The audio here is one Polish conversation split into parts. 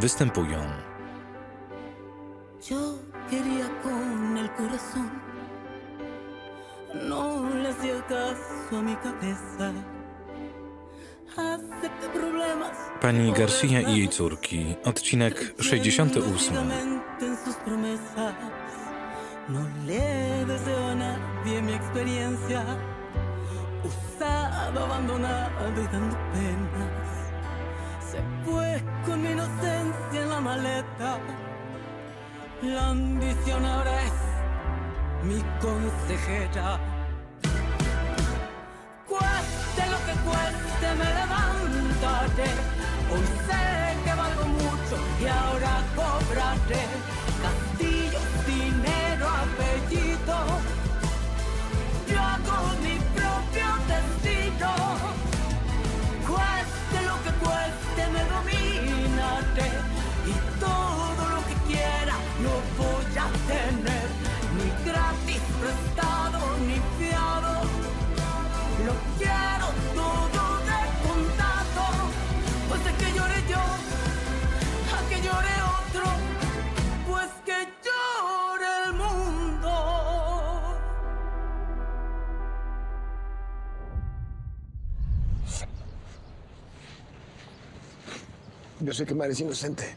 występują. No. Pani Garcia i jej córki, odcinek 68. en sus promesas. No le deseo a nadie mi experiencia. Usado, abandonado y dando penas. Se fue con mi inocencia La ambición ahora es mi consejera. Cueste lo que cueste, me levantaré. Hoy sé que valgo mucho y ahora cobraré.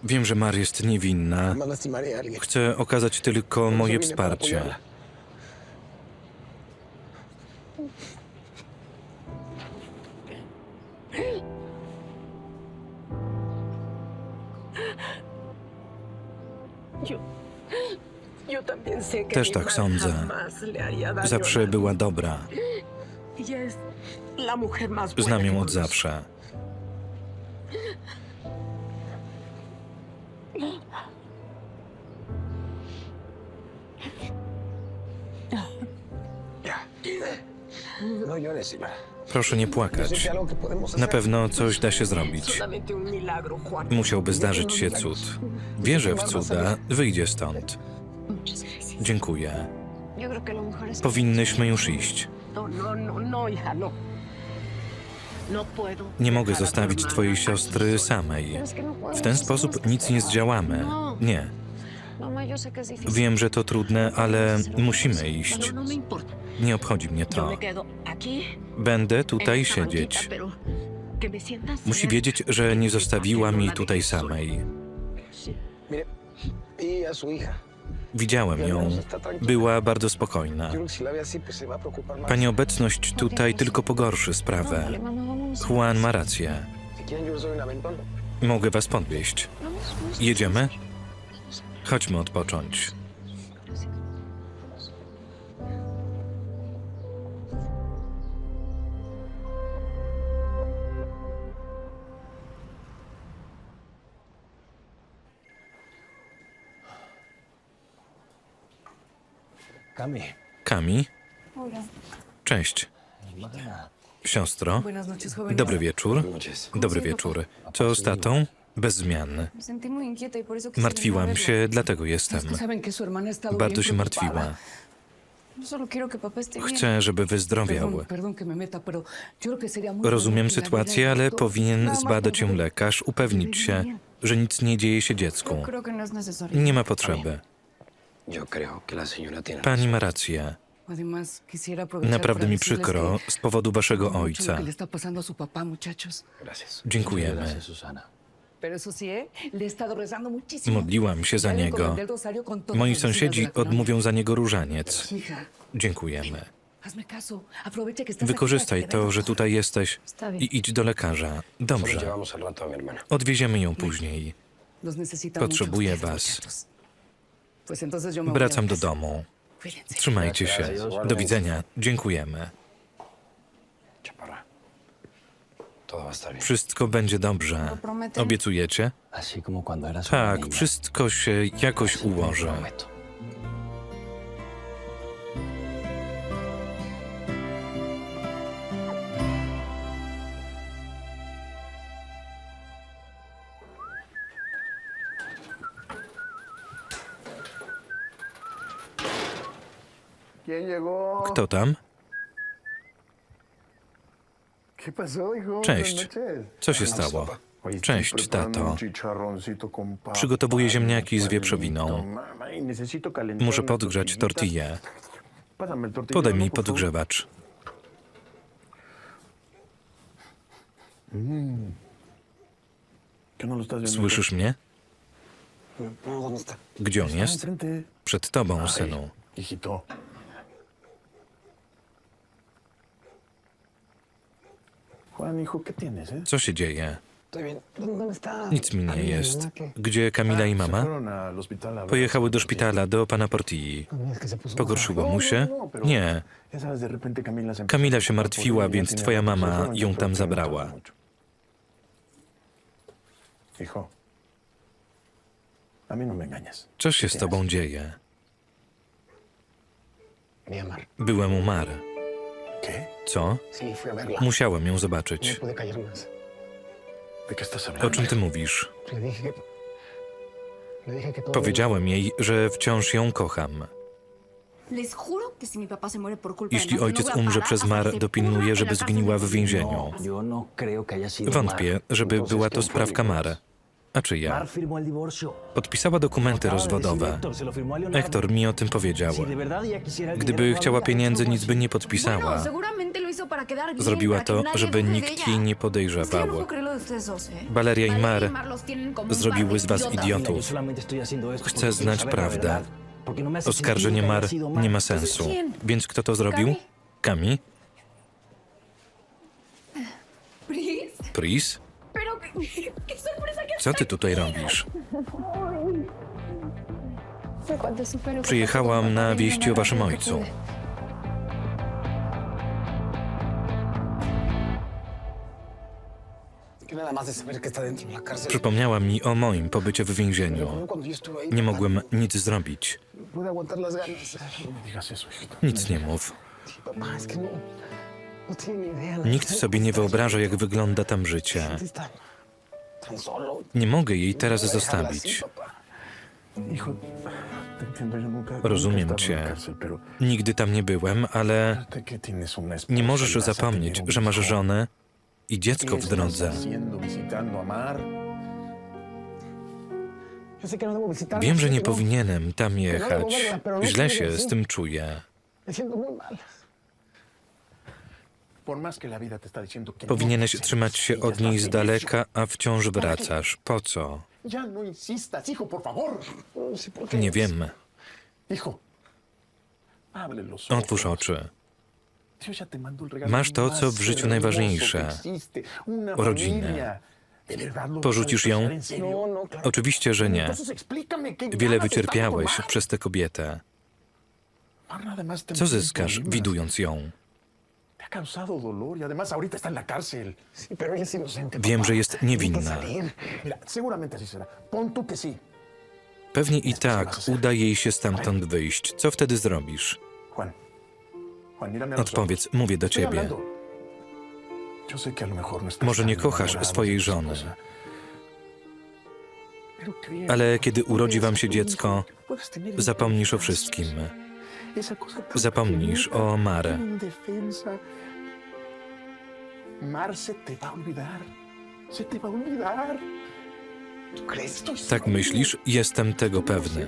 Wiem, że Mar jest niewinna. Chcę okazać tylko moje wsparcie. Też tak sądzę. Zawsze była dobra. Znam ją od zawsze. No. Proszę nie płakać. Na pewno coś da się zrobić. Musiałby zdarzyć się cud. Wierzę w cuda, wyjdzie stąd. Dziękuję. Powinnyśmy już iść. Nie mogę zostawić twojej siostry samej. W ten sposób nic nie zdziałamy. Nie. Wiem, że to trudne, ale musimy iść. Nie obchodzi mnie to. Będę tutaj siedzieć. Musi wiedzieć, że nie zostawiła mi tutaj samej. Widziałem ją. Była bardzo spokojna. Pani obecność tutaj tylko pogorszy sprawę. Juan ma rację. Mogę was podwieźć. Jedziemy? Chodźmy odpocząć. Kami, Hola. cześć. Siostro, dobry wieczór. Dobry wieczór. Co z tatą? Bez zmian. Martwiłam się, dlatego jestem. Bardzo się martwiła. Chcę, żeby wyzdrowiał. Rozumiem sytuację, ale powinien zbadać ją lekarz, upewnić się, że nic nie dzieje się dziecku. Nie ma potrzeby. Pani ma rację. Naprawdę mi przykro z powodu waszego ojca. Dziękujemy. ¿eh? Modliłam się za niego. Moi sąsiedzi odmówią za niego różaniec. Dziękujemy. Wykorzystaj to, że tutaj jesteś i idź do lekarza. Dobrze. Odwieziemy ją później. Potrzebuję was. Wracam do domu. Trzymajcie się. Do widzenia. Dziękujemy. Wszystko będzie dobrze. Obiecujecie? Tak, wszystko się jakoś ułoży. Kto tam? Cześć. Co się stało? Cześć, tato. Przygotowuję ziemniaki z wieprzowiną. Muszę podgrzać tortillę. Podaj mi podgrzewacz. Słyszysz mnie? No, ¿dónde está? Gdzie on jest? Przed tobą, synu. Hijito. Juan, hijo, ¿qué tienes, eh? Co się dzieje? Estoy bien. ¿Dónde está? Nic mi nie jest. ¿verdad que- Gdzie Kamila i mama? Pojechały do szpitala, do pana puso Pogorszyło No, mu no, się? no, pero Nie. Kamila się martwiła, więc twoja mama ją tam no zabrała. no. Co się z tobą dzieje? Byłem u Mar. ¿Qué? Co? Musiałem ją zobaczyć. O czym ty mówisz? Powiedziałem jej, że wciąż ją kocham. Jeśli ojciec umrze przez Mar, dopilnuję, żeby zgniła w więzieniu. Wątpię, żeby była to ¿quién fue sprawka Nicolás? A el divorcio. Podpisała dokumenty rozwodowe. Ektor mi o tym powiedział. Gdyby no chciała pieniędzy, nic by nie podpisała. Zrobiła to, żeby nikt jej nie no podejrzewał. dos, ¿eh? Valeria i Valeria Mar zrobiły z was idiotów. Chcę znać prawdę. no Oskarżenie Mar nie ma sensu. Więc kto to zrobił? Kami? Pris? Co ty tutaj robisz? Przyjechałam na wieści o waszym ojcu. Przypomniała mi o moim pobycie w więzieniu. Nie mogłem nic zrobić. Nic nie mów. Nikt sobie nie wyobraża, jak wygląda tam życie. Nie mogę jej teraz zostawić. Rozumiem cię. Nigdy tam nie byłem, ale nie możesz zapomnieć, że masz żonę i ¿Qué dziecko w drodze. Wiem, że nie powinienem tam jechać. Źle się z tym czuję. Me siento muy mal. Por más que la vida te está diciendo que no Powinieneś trzymać się od niej z en daleka, a wciąż wracasz. Po co? Ya no insistas, hijo, por favor. No sé por qué. Nie wiem. Hijo, abre los ojos. Otwórz oczy. Dios ya te mandó el regalo Masz to, co w życiu hermoso najważniejsze. que existe, una Rodzinę. familia. ¿De verdad lo Porzucisz vas a ją? dejar en serio? No, no, claro. Oczywiście, że nie. Entonces explícame qué Wiele ganas wycierpiałeś Mar. przez tę kobietę. Mar nada más te Co zyskasz, widując ją? Ha causado dolor y además ahorita está en la cárcel. Sí, pero ella es inocente, Wiem, że jest niewinna. Mira, seguramente así será. Pon tú que sí. Pewnie i tak uda jej się stamtąd wyjść. Co wtedy zrobisz? Juan. Juan, mírame a los Odpowiedz, mówię do Estoy ciebie. hablando. Yo sé que a lo mejor no estás Może nie tan kochasz enamorado swojej de żony, esposa. Pero créeme, ale kiedy urodzi wam się dziecko, tener- puedes tener zapomnisz o wszystkim. Zapomnisz o Mar. tan indefensa. Mar se te va a olvidar. Se te va a olvidar. ¿Tú crees? Estoy Tak myślisz? Jestem tego pewny.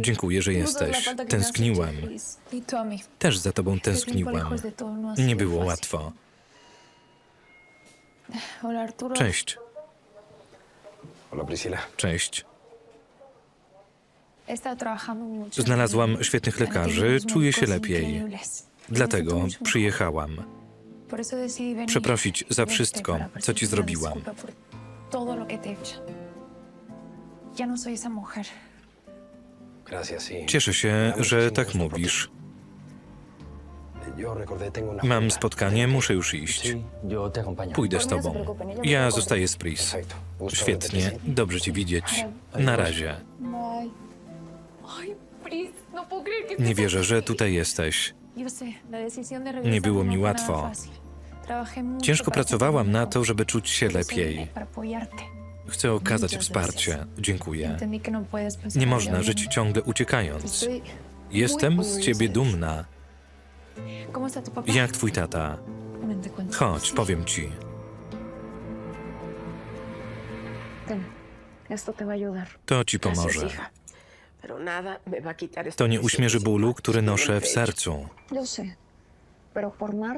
Dziękuję, że No jesteś. has Tęskniłem. Y. Też za tobą tęskniłem. no Nie było łatwo. Hola, Arturo. Cześć. Hola, Priscila. Cześć. Znalazłam świetnych lekarzy, czuję się lepiej. Dlatego przyjechałam. Przeprosić za wszystko, co ci zrobiłam. No. Cieszę się, że tak mówisz. Mam spotkanie, muszę już iść. Pójdę z tobą. Ja zostaję z Pris. Świetnie, dobrze cię widzieć. Na razie. No Nie wierzę, że tutaj jesteś. Nie było no mi łatwo. Ciężko pracowałam na to, żeby czuć się lepiej. Chcę okazać wsparcie. Dziękuję. No Nie można żyć ciągle uciekając. Jestem z ciebie dumna. Jak twój tata? Chodź, powiem ci. To ci pomoże. To nie uśmierzy bólu, który noszę w sercu.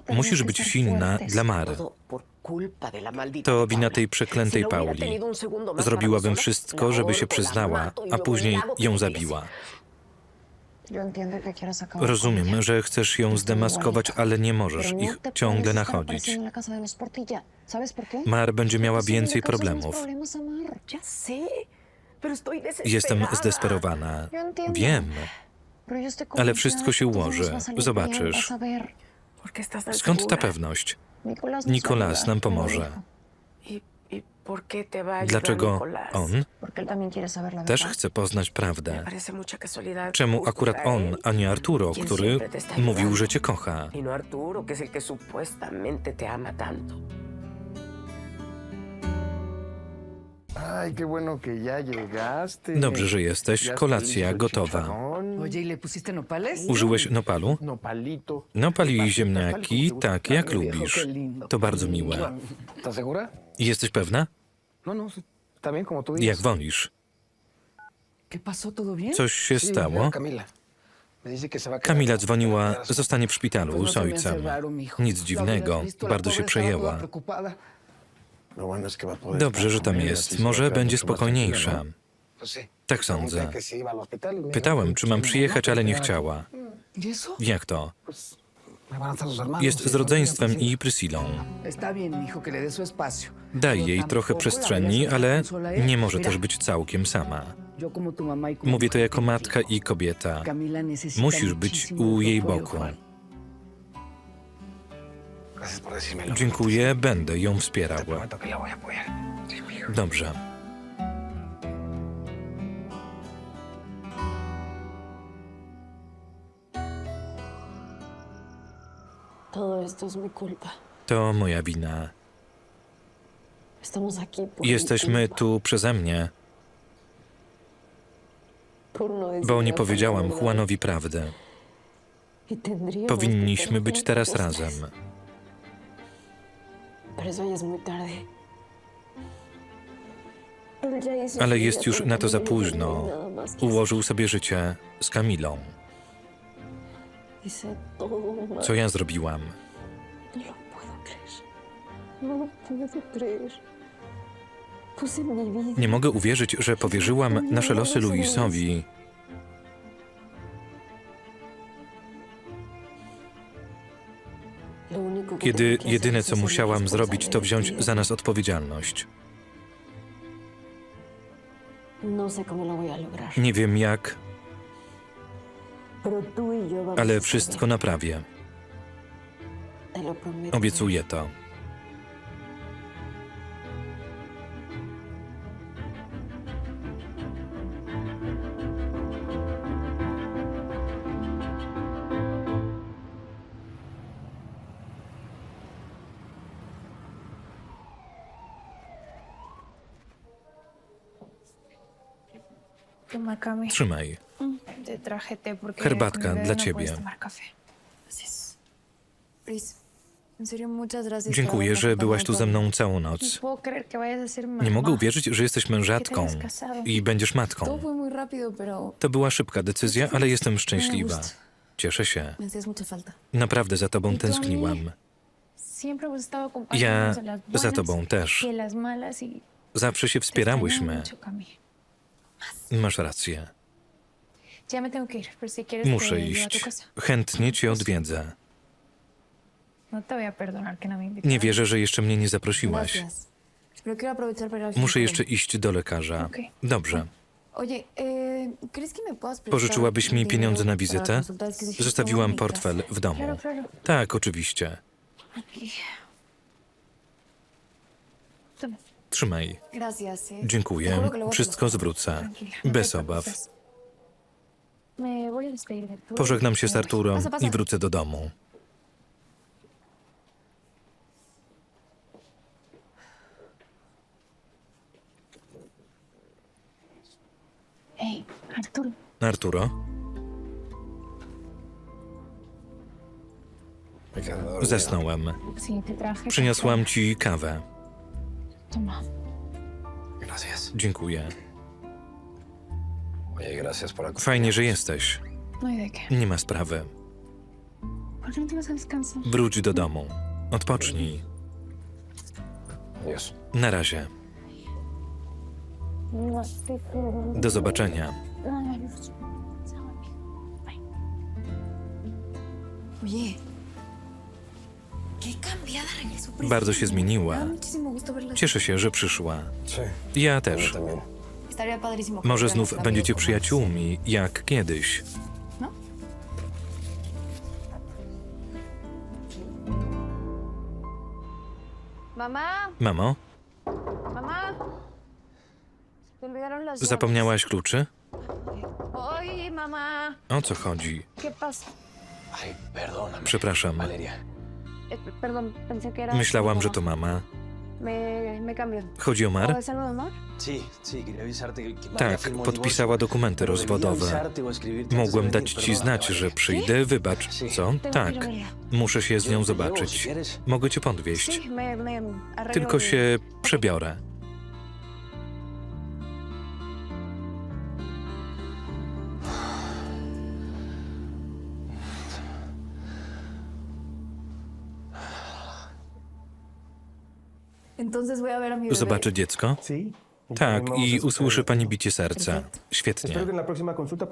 Musisz być silna dla Mar. Todo por culpa de la maldita To wina tej przeklętej no Pauli. Zrobiłabym wszystko, żeby się przyznała, y a później ją como zabiła. Yo entiendo que quieras acabar con Rozumiem, że chcesz ją zdemaskować, ale nie możesz ich ciągle nachodzić. Mar będzie miała więcej problemów. Jestem zdesperowana. Wiem. Ale wszystko się ułoży. Zobaczysz. bien, vas a ver. ¿Por qué estás tan Skąd ta pewność? Ayuda, nam pomoże. Dlaczego on też chce poznać prawdę? Czemu akurat on, a nie Arturo, który mówił, że cię kocha? Y no. Dobrze, że jesteś. Kolacja gotowa. ¿y? Użyłeś nopalu? Nopali ziemniaki tak, jak lubisz. To bardzo miłe. Jesteś pewna? No, no, como tú dices. Jak wolisz. ¿Qué pasó? ¿Todo bien? Coś się Sí, stało? Camila. Me dice que se va a quedar Kamila con- dzwoniła, zostanie w szpitalu no z ojcem. Nic dziwnego, bardzo się przejęła. preocupada. Lo bueno es que va a poder Dobrze, estar że con tam así jest. se va a Może quedar będzie mucho más spokojniejsza. tranquila, Pues sí. Tak sądzę. Que iba al hospital Pytałem, czy mam przyjechać, ale nie chciała. ¿Y eso? Jak to? Pues Jest z rodzeństwem familia, i espacio. Daj jej trochę przestrzeni, ale nie może też być całkiem sama. y Mówię to jako matka i kobieta. Musisz być u jej boku. Dziękuję, będę ją wspierał. prometo Culpa. To moja wina. Estamos aquí por mi Jesteśmy culpa, tu przeze mnie, por no decirle bo nie powiedziałam verdad. Juanowi prawdy. Y tendríamos Powinniśmy być teraz razem. tres. Pero eso ya es muy tarde. Él ya hizo Ale jest już con na to za hay późno. nada más que Ułożył sobie życie z Kamilą. hacer. Hice todo mal. Co ja zrobiłam? No lo puedo creer. No lo puedo creer. Puse mi vida. Nie mogę uwierzyć, że powierzyłam nasze losy Luisowi. Lo único que Kiedy que hacer jedyne es co hacerme musiałam zrobić, to wziąć za nas odpowiedzialność. No sé cómo lo voy a lograr. Nie wiem jak, Pero tú y yo vamos a ale wszystko naprawię. Obiecuję to. Trzymaj. Herbatka dla ciebie. Dziękuję, że byłaś tu ze mną całą No noc. mamá. Nie mogę uwierzyć, że jesteś mężatką i będziesz matką. To była szybka decyzja, ale jestem szczęśliwa. Cieszę się. Naprawdę za tobą mi. tęskniłam. Ja za tobą też. y malas y Zawsze się wspierałyśmy. Masz rację. Muszę iść. Chętnie cię odwiedzę. No te voy a perdonar que no me invitaste. Nie wierzę, że jeszcze mnie nie zaprosiłaś. Muszę jeszcze iść do lekarza. Dobrze. Eh, ¿crees que me puedas prestar Pożyczyłabyś mi pieniądze na wizytę? Zostawiłam portfel w domu. Tak, oczywiście. Trzymaj. Eh. Dziękuję. Wszystko zwrócę. No Bez obaw. Pożegnam się z Arturą i wrócę do domu. Arturo, Arturo, zasnąłem. Przyniosłam ci kawę. Dziękuję. Fajnie, że jesteś. No qué. Nie ma sprawy. Wróć do domu. Odpocznij. Na razie. Do zobaczenia. Oye, qué cambiada regresó. Bardzo się zmieniła. Me da muchísimo gusto verla. Cieszę się, że przyszła. Sí. Ja też. también. Estaría padrísimo. que Może znów będziecie przyjaciółmi, jak kiedyś. No? Mamá, Mamo, mamá. Te olvidaron las llaves. zapomniałaś kluczy? O co chodzi? ¿Qué pasa? Ay, perdóname. Przepraszam. Valeria. Eh, perdón, pensé que era. Myślałam, że to mama. Me, me cambio. Chodzi o ¿O Mar? es algo de Mar? Sí, sí, quería avisarte que... que María Tak, firmó podpisała dokumenty debía rozwodowe. avisarte o escribirte antes de Mogłem venir, dać ci perdóname, znać, Valeria. że przyjdę. Wybacz. Co? Tengo que Tak. ir a verla. Muszę się z nią zobaczyć. Mogę cię podwieźć. Sí, me, me arreglo Tylko y- się przebiorę. Zobaczy dziecko? Tak, i usłyszy pani bicie serca. Świetnie.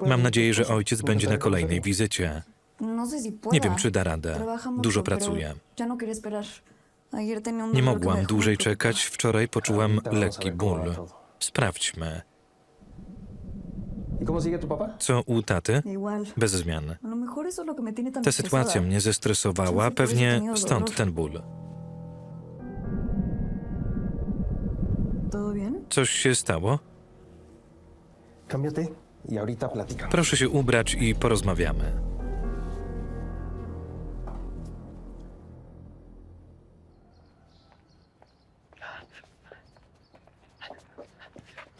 Mam nadzieję, że ojciec będzie na kolejnej wizycie. No. Nie wiem, czy da radę. Dużo. Ya no Nie mogłam dłużej czekać. Wczoraj poczułam lekki ból. Sprawdźmy. ¿Y? Co u taty? Bez zmian. Ta sytuacja mnie zestresowała, pewnie stąd ten ból. ¿Todo bien? Coś się stało? Cámbiate y ahorita platicamos. Proszę się ubrać i porozmawiamy.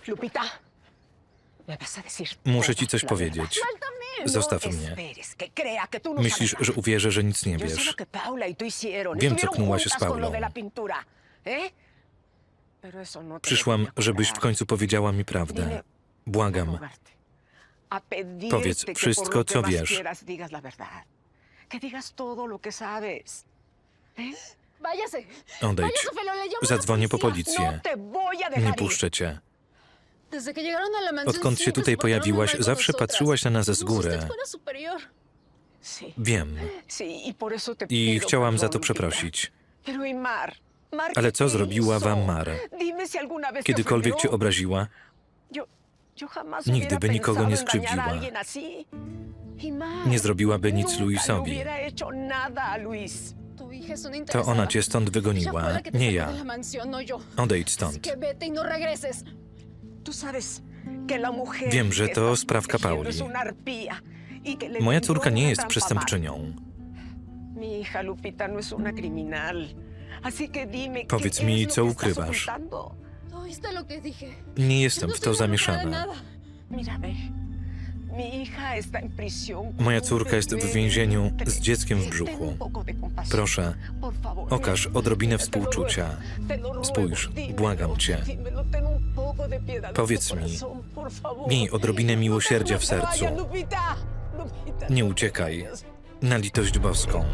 Lupita, me vas a decir. Muszę ci coś powiedzieć. verdad. Zostaw no mnie. no Myślisz, że uwierzę, że nic nie wiesz. y. Wiem, co knuła się z Paulą. Przyszłam, żebyś w końcu powiedziała mi prawdę. Błagam. Powiedz wszystko, co wiesz. Odejdź. Zadzwonię po. No policję. dejar Nie puszczę cię. Odkąd się tutaj pojawiłaś, zawsze patrzyłaś na nas z góry. Wiem. y I chciałam za to przeprosić. Ale ¿qué co zrobiła wam Mar? Dime si alguna vez te Kiedykolwiek cię obraziła? Nigdy by nikogo nie skrzywdziła. Y Nie zrobiłaby nic Luisowi. To ona cię stąd wygoniła, nie ja. no. Odejdź stąd. y no Wiem, że to sprawka Pauli. y Moja córka nie jest przestępczynią. Mi hija Lupita no es una criminal. Powiedz ¿qué mi, co ukrywasz? dije? Nie jestem no w to zamieszana. Moja córka jest w więzieniu vientre. z dzieckiem w brzuchu. Proszę, okaż odrobinę współczucia. Spójrz, błagam cię. Powiedz mi, miej odrobinę miłosierdzia w No sercu. Nie no uciekaj. Na litość boską.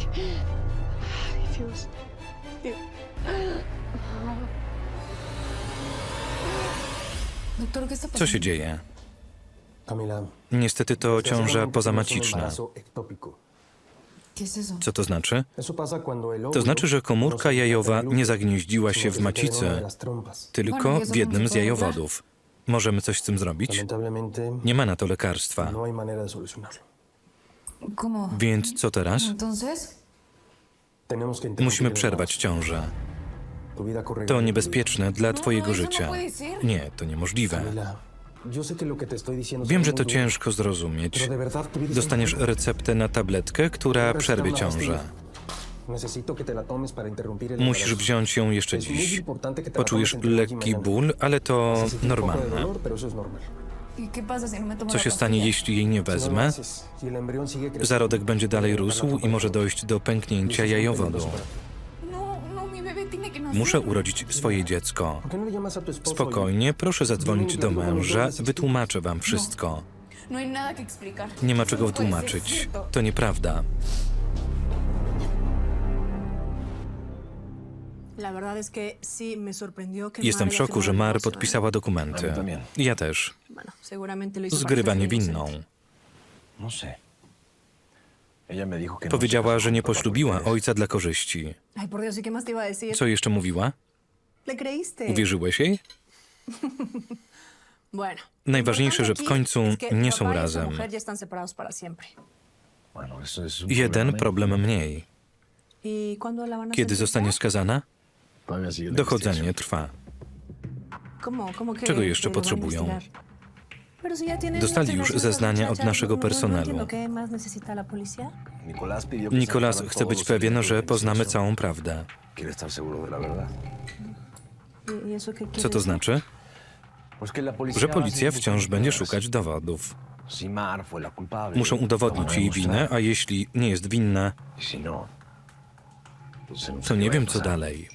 Co się dzieje? Niestety to ciąża pozamaciczna. Co to znaczy? To znaczy, że komórka jajowa nie zagnieździła się w macicy, tylko w jednym z jajowodów. Możemy coś z tym zrobić? Nie ma na to lekarstwa. no. Więc co teraz? Musimy przerwać ciążę. To niebezpieczne dla twojego życia. Nie, to niemożliwe. Wiem, że to ciężko zrozumieć. Dostaniesz receptę na tabletkę, która przerwie ciążę. Musisz wziąć ją jeszcze dziś. Poczujesz lekki ból, ale to normalne. dolor, pero eso es normal. ¿Y qué pasa si no me tomo Co się stanie, jeśli jej nie wezmę? Zarodek będzie dalej rósł i może dojść do pęknięcia jajowodu. Muszę urodzić swoje dziecko. Spokojnie, proszę zadzwonić do męża, wytłumaczę wam wszystko. Nie ma czego puede ser tłumaczyć. cierto. To nieprawda. Jestem w szoku, że Mar podpisała dokumenty. Ja też. Zgrywa niewinną. No sé. Ella me dijo que no Powiedziała, że nie poślubiła ojca dla korzyści. Ay, por Dios, ¿y qué más te iba a decir? Co jeszcze mówiła? ¿Le creíste? Uwierzyłeś jej? Bueno. Najważniejsze, że w końcu aquí es que nie są y razem. mujer ya están separados para siempre. Bueno, eso es un Jeden problem mniej. ¿Y cuándo la van a Kiedy sentenciar? zostanie skazana? Dochodzenie trwa. ¿Cómo, cómo que, Czego jeszcze que lo van a potrzebują? investigar? Dostali już zeznania od naszego no- no- no personelu. Nikolas chce być pewien, że poznamy całą prawdę. ¿Y- y Co to znaczy? Że policja wciąż będzie szukać dowodów. Muszą udowodnić jej winę, a jeśli nie jest winna, Y no, to nie wiem co pasar. dalej.